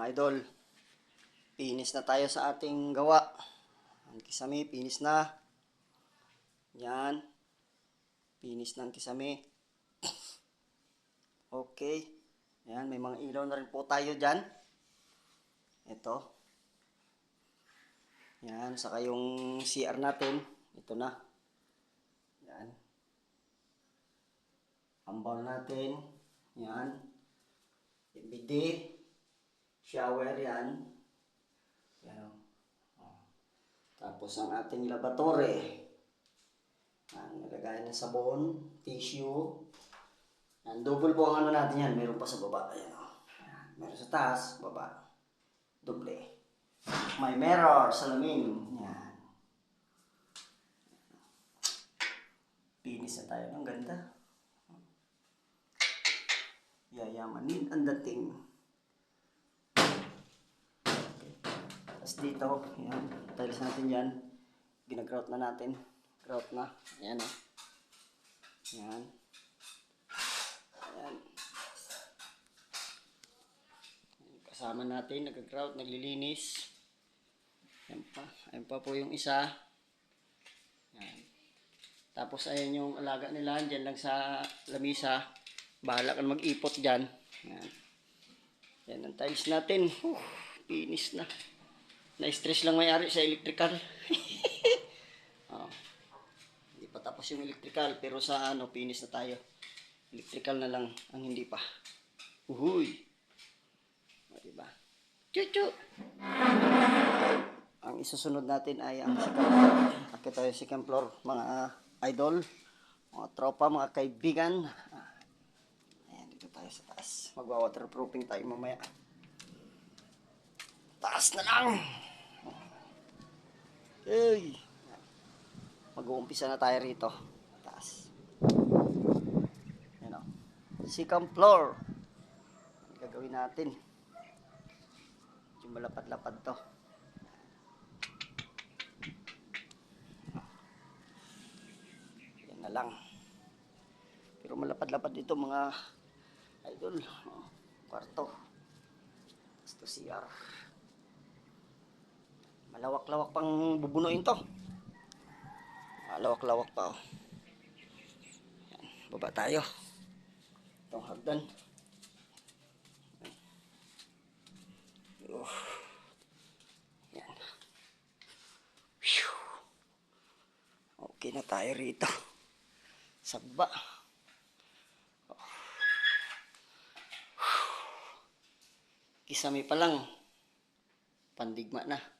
mga idol. Pinis na tayo sa ating gawa. Ang kisame, pinis na. Yan. Pinis ng kisame. Okay. Yan, may mga ilaw na rin po tayo dyan. Ito. Yan, saka yung CR natin. Ito na. Yan. Ambal natin. Yan. BD. Shower yan. Yan. oh. Tapos ang ating laboratory. Yan, nilagay ng sabon, tissue. Yan, double po ang ano natin yan. Meron pa sa baba. Ayan, oh. Yan. Meron sa taas, baba. Doble. May mirror, salamin. Yan. Pinis na tayo. Ang ganda. Yayamanin ang dating. Tapos dito, yan. Tiles natin yan. Ginagrout na natin. Grout na. Ayan o. Yan. Ayan. Kasama natin, nag-grout, naglilinis. Ayan pa. Ayan pa po yung isa. Yan. Tapos ayan yung alaga nila, dyan lang sa lamisa. Bahala ka na mag-ipot dyan. Yan. Yan ang tiles natin. Huh, pinis na. Na-stress lang may-ari sa electrical. oh. Hindi pa tapos yung electrical, pero sa ano, pinis na tayo. Electrical na lang ang hindi pa. Uhuy! O, diba? Chuchu! Ang isusunod natin ay ang second floor. Akit tayo second floor, mga idol, mga tropa, mga kaibigan. Ayan, dito tayo sa taas. Magwa-waterproofing tayo mamaya. Taas na lang! Hey! Mag-uumpisa na tayo rito. Taas. Yan o. Second floor. Ang gagawin natin. Yung malapad-lapad to. Yan na lang. Pero malapad-lapad dito mga idol. Oh, kwarto. Gusto CR. Malawak-lawak pang bubunuin to. Malawak-lawak pa oh. Yan, baba tayo. Itong hagdan. Oh. Yan. Okay na tayo rito. Sa baba. Kisame pa lang. Pandigma na.